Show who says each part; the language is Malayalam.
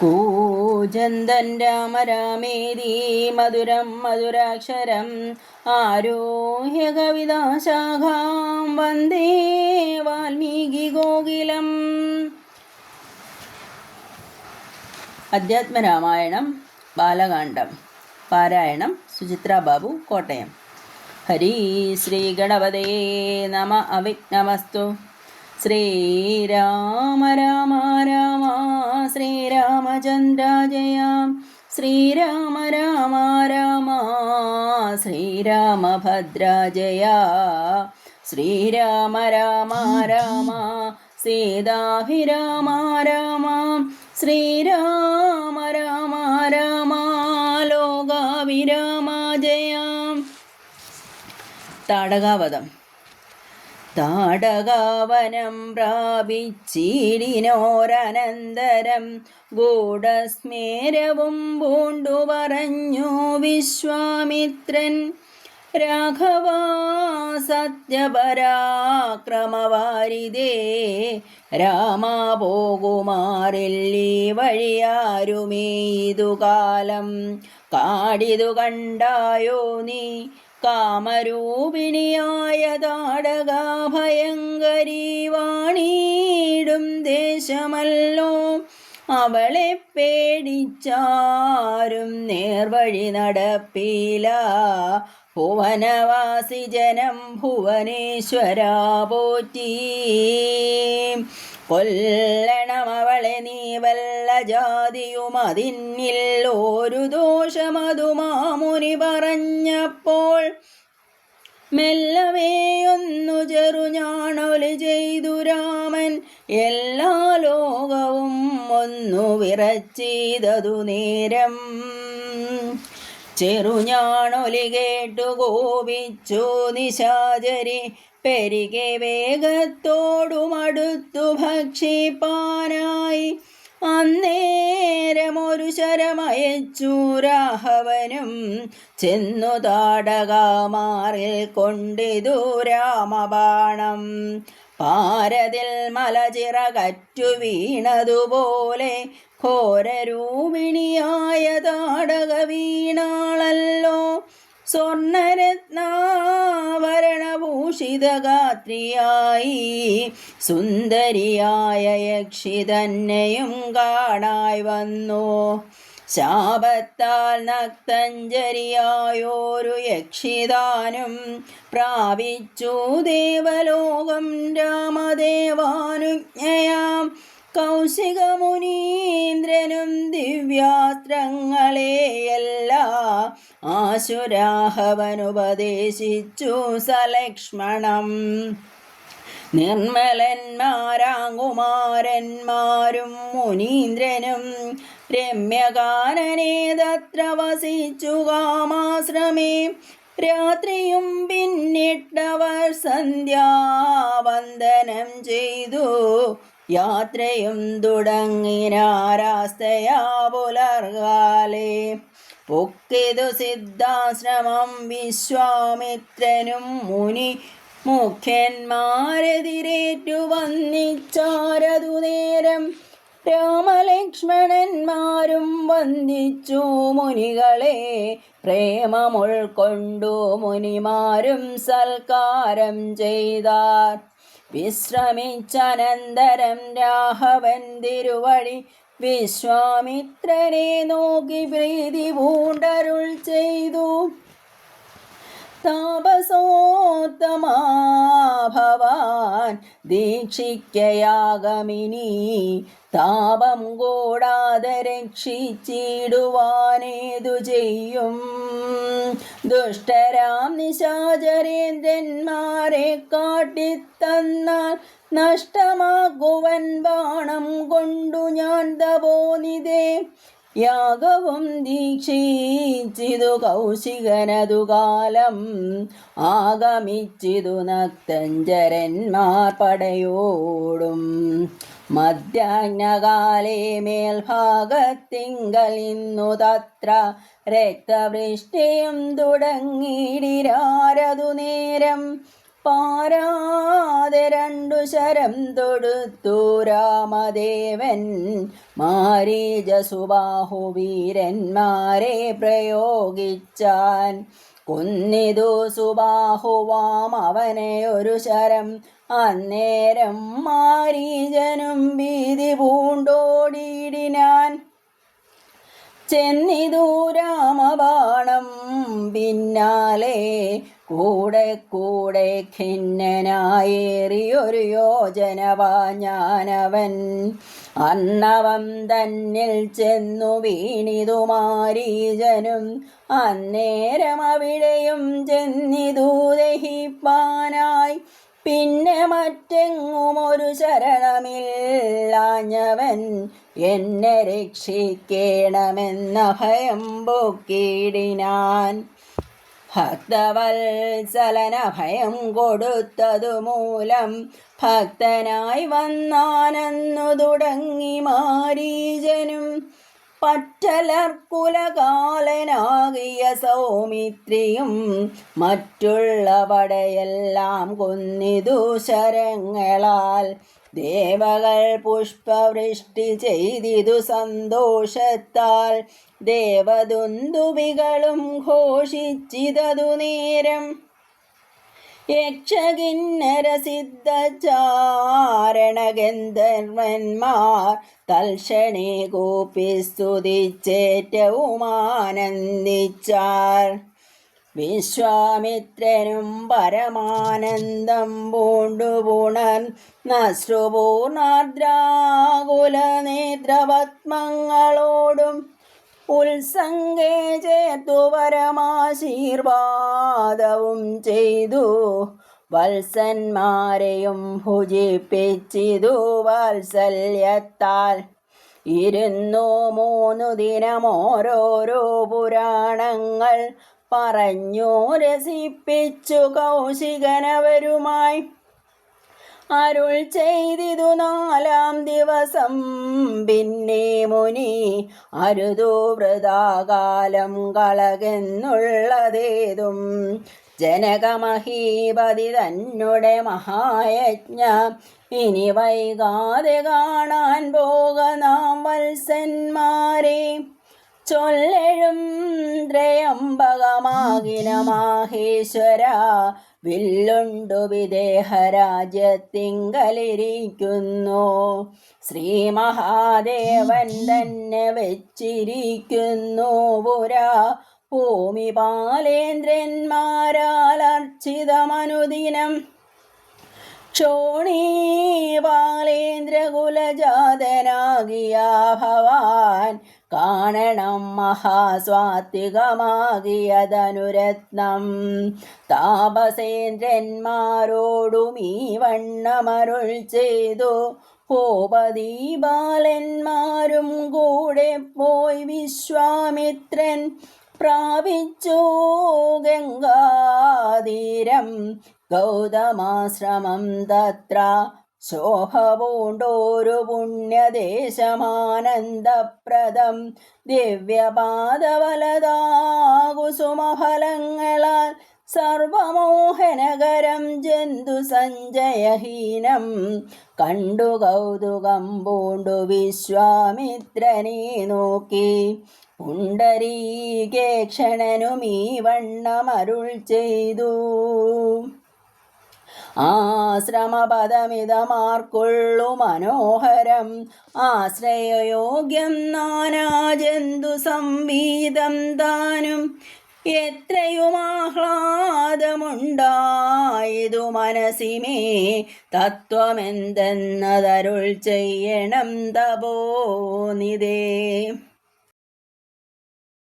Speaker 1: കൂജന്തൻ രാമ രാമേതി മധുരം മധുരാക്ഷരം ആരോഹ്യ കവിതാശാഖാം വന്ദേ വാൽമീകി ഗോകുലം. അധ്യാത്മരാമായണം ബാലകാണ്ഡം പാരായണം സുചിത്ര ബാബു കോട്ടയം. ഹരി ശ്രീ ഗണപതേ നമ അവിഘ്നമസ്തു. ശ്രീരാമ രാമ രാമ ശ്രീരാമചന്ദ്ര ജയ ശ്രീരാമ രാമ രാമ ശ്രീരാമഭദ്ര ജയ ശ്രീരാമ രാമ രാമ സീതാഭിരാമ രാമ ശ്രീരാമ രാമ രാമ ലോകാവിരാമ ജയ താടകാവധം താടകാവനം പ്രാപിച്ചിരിനോരനന്തരം ഗൂഢസ്മേരവും പൂണ്ടു പറഞ്ഞു വിശ്വാമിത്രൻ. രാഘവ സത്യപരാക്രമവാരിതേ രാമ പോകുമാറില്ലീ വഴിയാരുമേ ഇതു കാലം കാടിതു കണ്ടായോ നീ? കാമരൂപിണിയായ താടക ഭയങ്കരി വാണീടും ദേശമല്ലോ. അവളെ പേടിച്ചാരും നേർവഴി നടപ്പില. ഭുവനവാസി ജനം ഭുവനേശ്വരാ പോറ്റി. കൊല്ലണം അവളെ നീ വല്ല ജാതിയും അതിന്നിൽ ഒരു ദോഷമതു മാമുനി പറഞ്ഞപ്പോൾ മെല്ലവേയൊന്നു ചെറുഞാണൊലി ചെയ്തു രാമൻ. എല്ലാ ലോകവും ഒന്നു വിറച്ചീതതു നേരം. ചെറുഞാണൊലി കേട്ടു കോപിച്ചു നിശാചരി. പെരികെ വേഗത്തോടുമടുത്തു ഭക്ഷിപ്പാനായി. അന്നേരമൊരു ശരമയച്ചു രാഘവനും ചെന്നു താടകാമാറിൽ കൊണ്ടിതു രാമബാണം. പാരതിൽ മലചിറകറ്റു വീണതുപോലെ ഘോരരൂപിണിയായ താടക വീണാളല്ലോ സ്വർണരത്നാഭരണഭൂഷിതഗാത്രിയായി സുന്ദരിയായ യക്ഷി തന്നെയും കാണായി വന്നു. ശാപത്താൽ നക്തഞ്ചരിയായോരു യക്ഷിതാനും പ്രാപിച്ചു. ദേവലോകം രാമദേവാനുജ്ഞയാം. കൗശികമുനീന്ദ്രനും ദിവ്യാസ്ത്രങ്ങളെ എല്ലാ ആശുരാഹവനുപദേശിച്ചു സലക്ഷ്മണം. നിർമ്മലന്മാരാകുമാരന്മാരും മുനീന്ദ്രനും രമ്യകാനനെ തത്ര വസിച്ചു കാമാശ്രമേ. രാത്രിയും പിന്നിട്ടവർ സന്ധ്യാവന്ദനം ചെയ്തു. യാത്രയും തുടങ്ങിനാരാസ്തയാ പുലർകാലേ പൊക്കിതു സിദ്ധാശ്രമം വിശ്വാമിത്രനും മുനി മുഖ്യന്മാരെതിരേറ്റു വന്നിച്ചാരതു നേരം. രാമലക്ഷ്മണന്മാരും വന്ദിച്ചു മുനികളെ. പ്രേമമുൾക്കൊണ്ടു മുനിമാരും സൽക്കാരം ചെയ്താർ. വിശ്രമിച്ചനന്തരം രാഘവൻ തിരുവഴി വിശ്വാമിത്രനെ നോക്കി പ്രീതി പൂണ്ടരുൾ ചെയ്തു. താപസോത്തമാ ഭവാൻ ദീക്ഷിക്കയാഗമിനി താപം കൂടാതെ രക്ഷിച്ചിടുവാനേതു ചെയ്യും. ദുഷ്ടരാം നിശാചരേന്ദ്രന്മാരെ കാട്ടിത്തന്നാൽ നഷ്ടമാകുവൻ ബാണം കൊണ്ടു ഞാൻ തപോനിതേ യാഗവും ദീക്ഷിച്ചിതു കൗശികനതു കാലം. ആഗമിച്ചിതു നക്തഞ്ചരന്മാർ പടയോടും മധ്യാഹ്നകാലേ മേൽഭാഗത്തിങ്കൽ ഇന്നു തത്ര രക്തവൃഷ്ടിയും തുടങ്ങിയിടിരാരതു നേരം. പാരാതെ രണ്ടു ശരം തൊടുത്തു രാമദേവൻ. മാരീജസുബാഹു വീരന്മാരെ പ്രയോഗിച്ചാൻ. കൊന്നിതു സുബാഹുവാം അവനെ ഒരു ശരം. അന്നേരം മാരീജനും ഭീതി പൂണ്ടോടിയിടിനാൻ. ചെന്നിതു രാമബാണം പിന്നാലെ കൂടെ കൂടെ ഖിന്നനായേറിയൊരു യോജന വാഞ്ഞാനവൻ. അന്നവം തന്നിൽ ചെന്നു വീണിതു മാരീജനും അന്നേരം അവിടെയും ചെന്നിതു ദഹിപ്പാനായി പിന്നെ മറ്റെങ്ങും ഒരു ശരണമില്ലാഞ്ഞവൻ എന്നെ രക്ഷിക്കണമെന്ന ഭയം പൊക്കിടിനാൻ ഭക്തവത്സലന ഭയം കൊടുത്തതു മൂലം ഭക്തനായി വന്നാനെന്നു തുടങ്ങി മാരീജനും പറ്റലർക്കുലകാലനാകിയ സൗമിത്രിയും മറ്റുള്ള പടയെല്ലാം കൊന്നിതു ശരങ്ങളാൽ. ദേവകൾ പുഷ്പവൃഷ്ടി ചെയ്തിതു സന്തോഷത്താൽ. ദേവദുന്ദുവികളും ഘോഷിച്ചിതതു നേരം യക്ഷകിന്നരസിദ്ധചാരണഗന്ധർവന്മാർ തൽക്ഷണേ കൂപ്പി സ്തുതിച്ചേറ്റവും ആനന്ദിച്ചാർ വിശ്വാമിത്രനും പരമാനന്ദം പൂണ്ടുപുണർ നശ്രുപൂർണാദ്രാകുല നേത്രപത്മങ്ങളോടും ഉത്സംഗേ ചേർത്തു പരമാശീർവാദവും ചെയ്തു. വത്സന്മാരെയും ഭുജിപ്പിച്ചിതു വാത്സല്യത്താൽ. ഇരുന്നു മൂന്നു ദിനം ഓരോരോ പുരാണങ്ങൾ പറഞ്ഞു രസിപ്പിച്ചു കൗശികനവരുമായി. അരുൾ ചെയ്തിതു നാലാം ദിവസം. പിന്നെ മുനി അരുതു വൃതാകാലം കളകെന്നുള്ളതേതും. ജനകമഹീപതി തന്നെ മഹായജ്ഞ. ഇനി വൈകാതെ കാണാൻ പോക നാം വത്സന്മാരെ. ചൊല്ലെഴും ത്രയംബകമാകിന മാഹേശ്വര. വില്ലുണ്ടു വിദേഹരാജ്യത്തിങ്കലിരിക്കുന്നു. ശ്രീ മഹാദേവൻ തന്നെ വെച്ചിരിക്കുന്നു. പുരാ ഭൂമി ബാലേന്ദ്രന്മാരാൽ അർച്ചിതമനുദിനം. ക്ഷോണീ പാലേന്ദ്രകുലജാതനാകിയ ഭവാൻ കാണണം മഹാസ്വാത്വികമാകിയതനുരത്നം. താപസേന്ദ്രന്മാരോടും ഈ വണ്ണമരുൾ ചെയ്തു. ഭൂപതി ബാലന്മാരും കൂടെ പോയി വിശ്വാമിത്രൻ പ്രാപിച്ചു. ഗംഗാതീരം ഗൗതമാശ്രമം തത്ര ശോഭ പുണ്യദേശമാനന്ദപ്രദം. ദിവ്യപാദവലതാകുസുമഫലങ്ങളാൽ സർവമോഹനകരം ജന്തു സഞ്ജയഹീനം. കണ്ടു കൗതുകം പൂണ്ടു വിശ്വാമിത്രനെ നോക്കി. പുണ്ടരീകേക്ഷണനും ഈ വണ്ണമരുൾ ചെയ്തു. ആശ്രമപദമിതമാർക്കുള്ളു മനോഹരം ആശ്രയയോഗ്യം നാനാജന്തു സംവീതം താനും. എത്രയും ആഹ്ലാദമുണ്ടായതു മനസ്സിമേ. തത്വമെന്തെന്നതരുൾ ചെയ്യണം തപോനിതേ.